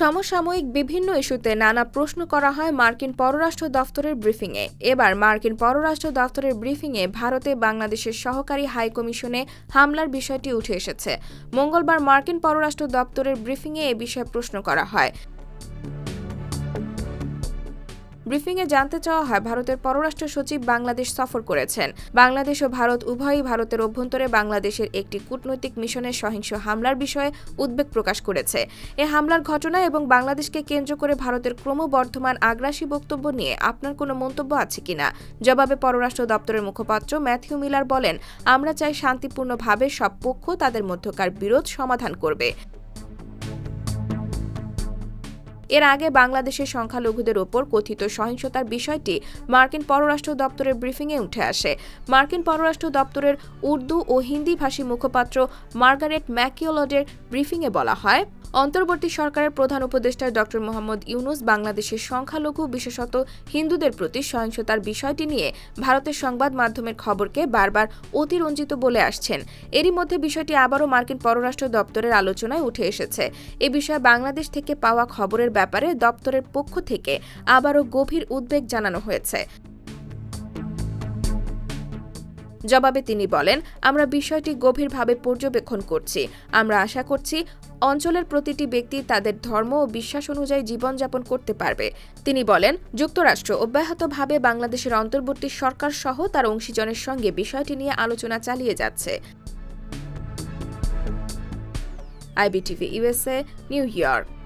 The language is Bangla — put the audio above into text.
সমসাময়িক বিভিন্ন ইস্যুতে নানা প্রশ্ন করা হয় মার্কিন পররাষ্ট্র দফতরের ব্রিফিংয়ে। এবার মার্কিন পররাষ্ট্র দফতরের ব্রিফিংয়ে ভারতে বাংলাদেশের সহকারী হাই কমিশনে হামলার বিষয়টি উঠে এসেছে। মঙ্গলবার মার্কিন পররাষ্ট্র দপ্তরের ব্রিফিংয়ে এ বিষয়ে প্রশ্ন করা হয়। ব্রিফিংয়ে জানতে চাওয়া হয়, ভারতের পররাষ্ট্র সচিব বাংলাদেশ সফর করেছেন। বাংলাদেশ ও ভারত উভয়ই ভারতের অভ্যন্তরে বাংলাদেশের একটি কূটনৈতিক মিশনের সহিংস হামলার বিষয়ে উদ্বেগ প্রকাশ করেছে। এ হামলার ঘটনা এবং বাংলাদেশকে কেন্দ্র করে ভারতের ক্রমবর্ধমান আগ্রাসী বক্তব্য নিয়ে আপনার কোনো মন্তব্য আছে কিনা? জবাবে পররাষ্ট্র দপ্তরের মুখপাত্র ম্যাথিউ মিলার বলেন, আমরা চাই শান্তিপূর্ণভাবে সব পক্ষ তাদের মধ্যকার বিরোধ সমাধান করবে। এর আগে বাংলাদেশের সংখ্যালঘুদের ওপর কথিত সহিংসতার বিষয়টি মার্কিন পররাষ্ট্র দপ্তরের ব্রিফিংয়ে উঠে আসে। মার্কিন পররাষ্ট্র দপ্তরের উর্দু ও হিন্দি ভাষী মুখপাত্র মার্গারেট ম্যাকিওলডের ব্রিফিংয়ে বলা হয় অন্তর্বর্তী সরকারের প্রধান উপদেষ্টা ড মোহাম্মদ ইউনুস বাংলাদেশের সংখ্যালঘু বিশেষত হিন্দুদের প্রতি সহিংসতার বিষয়টি নিয়ে ভারতের সংবাদ মাধ্যমের খবরকে বারবার অতিরঞ্জিত বলে আসছেন। এরই মধ্যে বিষয়টি আবারও মার্কিন পররাষ্ট্র দপ্তরের আলোচনায় উঠে এসেছে। এ বিষয়ে বাংলাদেশ থেকে পাওয়া খবরের ব্যাপারে দপ্তরের পক্ষ থেকে আবারও গভীর উদ্বেগ জানানো হয়েছে। জবাবে তিনি বলেন, আমরা বিষয়টি গভীরভাবে পর্যবেক্ষণ করছি। আমরা আশা করছি অঞ্চলের প্রতিটি ব্যক্তি তাদের ধর্ম ও বিশ্বাস অনুযায়ী জীবনযাপন করতে পারবে। তিনি বলেন, যুক্তরাষ্ট্র অব্যাহতভাবে বাংলাদেশের অন্তর্বর্তী সরকার সহ তার অংশীজনের সঙ্গে বিষয়টি নিয়ে আলোচনা চালিয়ে যাচ্ছে। IBTV USA New York.